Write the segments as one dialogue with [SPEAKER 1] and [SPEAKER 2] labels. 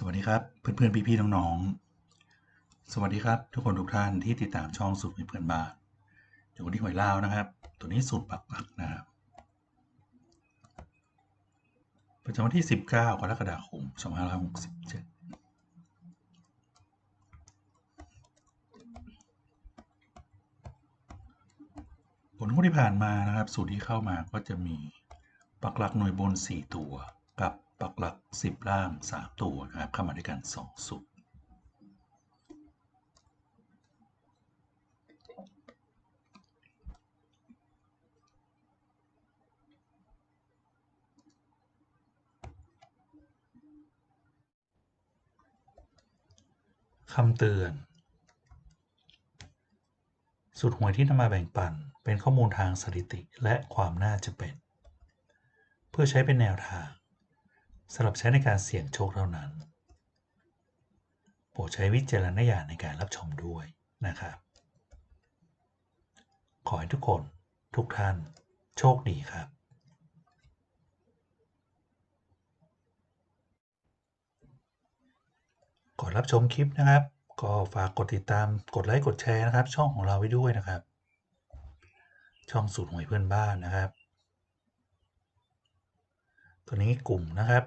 [SPEAKER 1] สวัสดีครับเพื่อนๆพี่ๆน้องๆ สวัสดีครับ ทุกคนทุกท่านที่ติดตามช่องสูตรเพื่อนบ้านเดี๋ยววันนี้หวยลาวนะครับ ตัวนี้สูตรปักหลักนะครับประจำวันที่ 19 กรกฎาคม 2567ผลงวดที่ผ่านมานะครับ สูตรที่เข้ามาก็จะมีปักหลักหน่วยบน 4 ตัวกับ ปักหลัก 10 ล่าง 3 ตัวนะครับเข้ามาด้วยกัน 2สูตรคำเตือนสูตรหวยที่นำมาแบ่งปันเป็นข้อมูลทางสถิติและความน่าจะเป็น เพื่อใช้เป็นแนวทาง สำหรับใช้ในการเสี่ยงโชคเท่านั้น โปรดใช้วิจารณญาณในการรับชมด้วยนะครับ ขอให้ทุกคนทุกท่านโชคดีครับ ก่อนรับชมคลิปนะครับ ก็ฝากกดติดตามกดไลค์กดแชร์นะครับ ช่องของเราไว้ด้วยนะครับ ช่องสูตรหวยเพื่อนบ้านนะครับ ตัวนี้กลุ่มนะครับ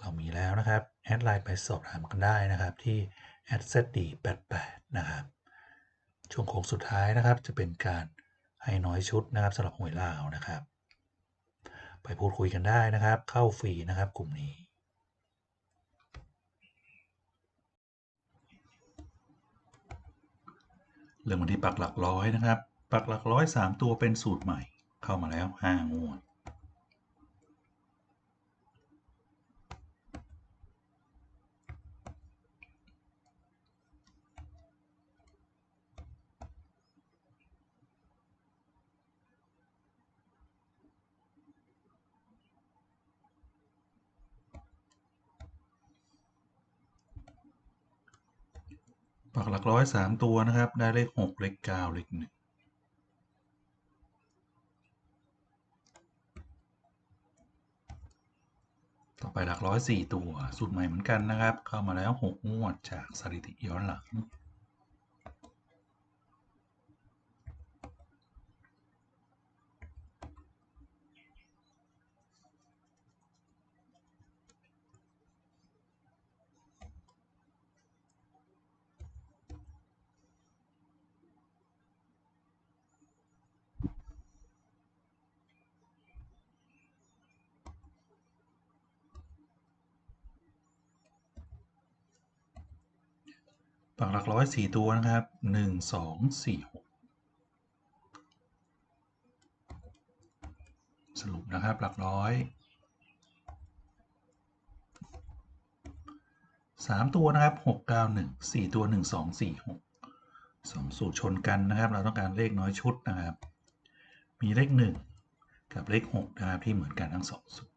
[SPEAKER 1] เรามีแล้วนะครับ แอดไลน์ไปสอบถามกันได้นะครับที่ @zd88 นะครับ ช่วงโค้งสุดท้ายนะครับ จะเป็นการให้น้อยชุดนะครับสำหรับหวยลาวนะครับ ไปพูดคุยกันได้นะครับ เข้าฟรีนะครับกลุ่มนี้เริ่มกันที่ปักหลักร้อยนะครับ ปักหลักร้อยสามตัวเป็นสูตรใหม่ เข้ามาแล้วห้างวด ปักหลักร้อยสามตัวนะครับ ได้เลขหกเลขเก้าเลขหนึ่งต่อไปหลักร้อยสี่ตัว สูตรใหม่เหมือนกันนะครับ เข้ามาแล้วหกงวดจากสถิติย้อนหลัง ปักหลักร้อยสี่ตัวนะครับหนึ่งสองสี่หกสรุปนะครับหลักร้อยสามตัวนะครับหกเก้าหนึ่งสี่ตัวหนึ่งสองสี่หกสองสูตรชนกันนะครับ เราต้องการเลขน้อยชุดนะครับ มีเลขหนึ่งกับเลขหกนะครับที่เหมือนกันทั้งสองสูตร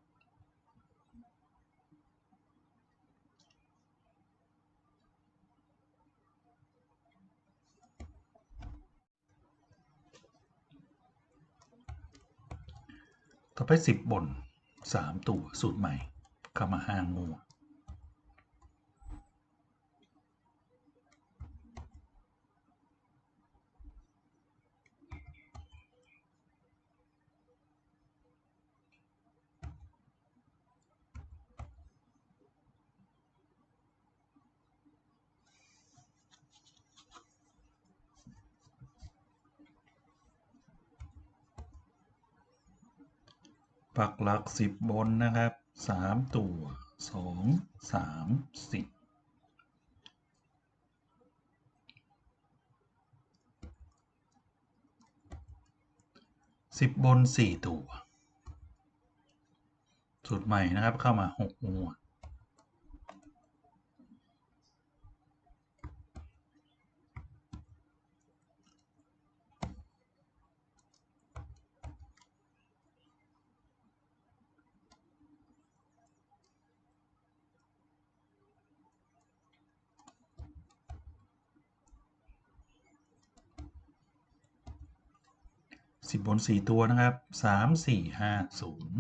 [SPEAKER 1] ต่อไปสิบบนสามตัวสูตรใหม่เข้ามาห้างงว ปักหลักสิบบนนะครับสามตัวสองสามสิบสิบบนสี่ตัว สูตรใหม่นะครับเข้ามาหกงวด สิบบนสี่ตัวนะครับสามสี่ห้าศูนย์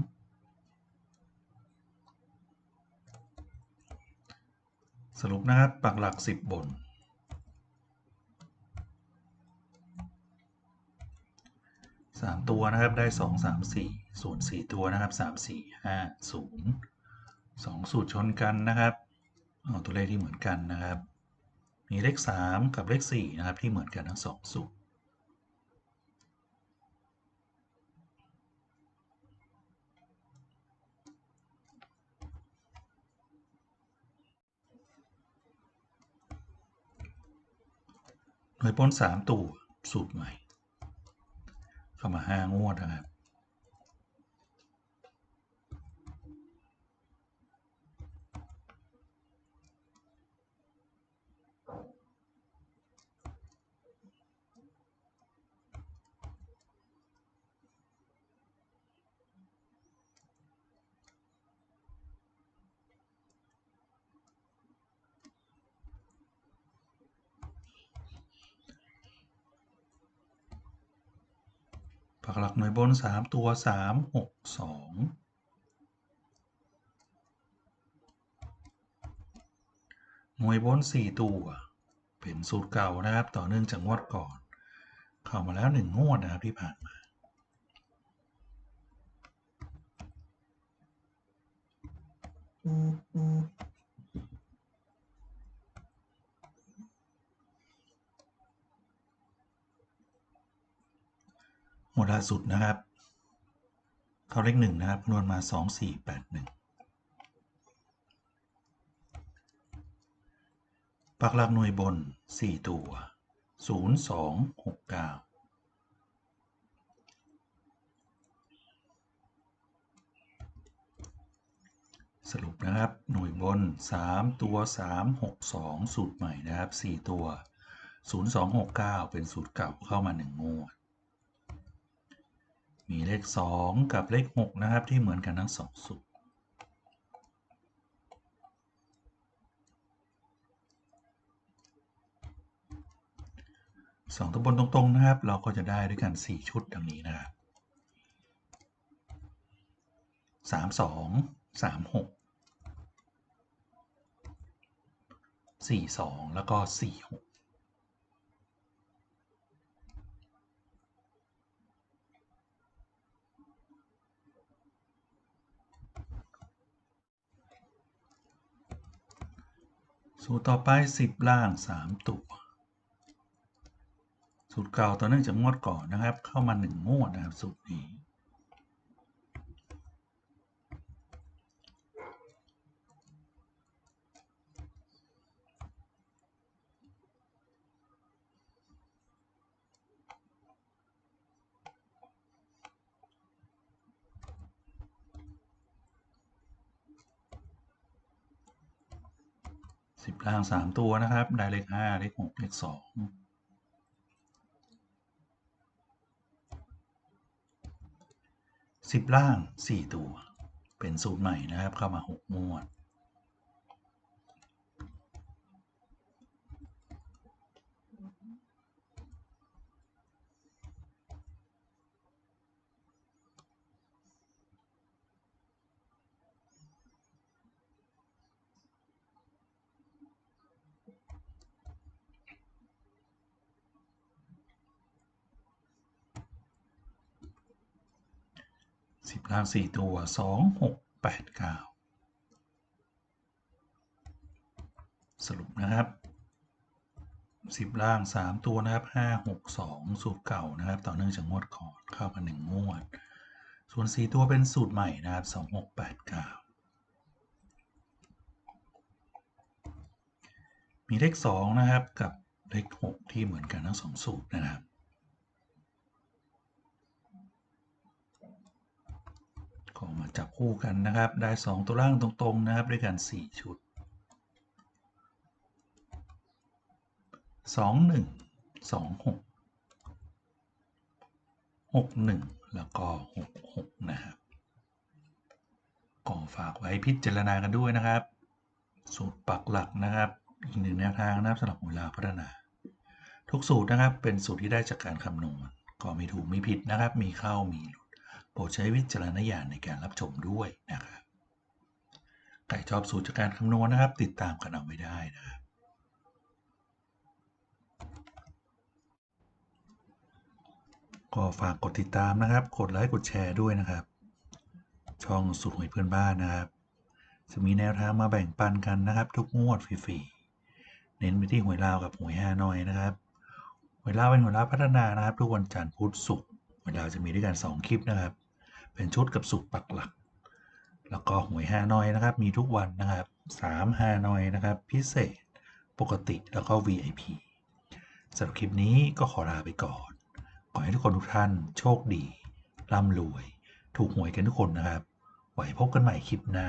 [SPEAKER 1] สรุปนะครับ ปักหลัก 10 บน 3 ตัวนะครับ ได้ 2 3 4 ส่วน 4 ตัวนะครับ 3 4 5 0 2 สูตรชนกันนะครับเอาตัวเลขที่เหมือนกันนะครับ มีเลข 3 กับเลข4นะครับที่เหมือนกันทั้ง 2 สูตร หน่วยปล้นสามตัวสูตรใหม่ เข้ามาห้างวดนะครับ ปักหลักหน่วยบน 3 ตัว 3 6 2 หน่วยบน 4 ตัว เป็นสูตรเก่านะครับ ต่อเนื่องจากงวดก่อน เข้ามาแล้ว 1 งวดนะครับที่ผ่านมาห มวดล่าสุดนะครับ เข้าเลขหนึ่งนะครับคำนวณมา2 4 8 1ปักหลักหน่วยบน4ตัว0 2 6 9สรุปนะครับ หน่วยบน 3 ตัว 3 6 2 สูตรใหม่นะครับ 4 ตัว 0 2 6 9 เป็นสูตรเก่าเข้ามา 1 งวด มีเลข 2 กับเลข 6 นะครับ ที่เหมือนกันทั้ง 2 สูตรสองตัวบนตรงๆนะครับ เราก็จะได้ด้วยกัน 4 ชุดดังนี้นะครับสามสองสามหกสี่สองแล้วก็สี่หก สูตรต่อไป 10 ล่าง 3 ตัว สูตรเก่าต่อเนื่องจากงวดก่อนนะครับ เข้ามา 1 งวดนะครับสูตรนี้ สิบล่างสามตัวนะครับ ได้เลขห้าเลขหกเลขสองสิบล่างสี่ตัว เป็นสูตรใหม่นะครับ เข้ามาหกงวด สิบล่างสี่ตัวสองหกแปดเก้าสรุปนะครับสิบล่างสามตัวนะครับห้าหกสองสูตรเก่านะครับ ต่อเนื่องจากงวดก่อนเข้ามาหนึ่งงวด ส่วนสี่ตัวเป็นสูตรใหม่นะครับสองหกแปดเก้ามีเลขสองนะครับ กับเลขหกที่เหมือนกันทั้งสองสูตรนะครับ ก็มาจับคู่กันนะครับ ได้ 2 ตัวล่างตรงๆนะครับ ด้วยกัน 4 ชุด 2 1 2 6 6 1 แล้วก็ 6 6 นะครับ ก็ฝากไว้พิจารณากันด้วยนะครับ สูตรปักหลักนะครับ อีกหนึ่งแนวทางนะครับสำหรับเวลาพัฒนา ทุกสูตรนะครับเป็นสูตรที่ได้จากการคำนวณก็มีถูกมีผิดนะครับ มีเข้ามีหลุด ปรดใช้วิจารณญาณในการรับชมด้วยนะครับใครชอบสูตรจากการคำนวณนะครับ ติดตามกันเอาไว้ได้นะครับก็ฝากกดติดตามนะครับ กดไลค์กดแชร์ด้วยนะครับ ช่องสุดหวยเพื่อนบ้านนะครับ จะมีแนวทางมาแบ่งปันกันนะครับ ทุกงวดฟรีๆ เน้นไปที่หวยลาวกับหวยฮานอยนะครับ หวยลาวเป็นหวยลาวพัฒนานะครับ ทุกวันจันทร์พุธศุกร์หวยลาวจะมีด้วยกัน 2 คลิปนะครับ เป็นชุดกับสูตรปักหลัก แล้วก็หวยฮานอยนะครับ มีทุกวันนะครับ3ฮานอยนะครับ พิเศษ ปกติแล้วก็ VIP สำหรับคลิปนี้ก็ขอลาไปก่อน ขอให้ทุกคนทุกท่านโชคดีร่ำรวย ถูกหวยกันทุกคนนะครับ ไว้พบกันใหม่คลิปหน้า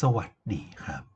[SPEAKER 1] สวัสดีครับ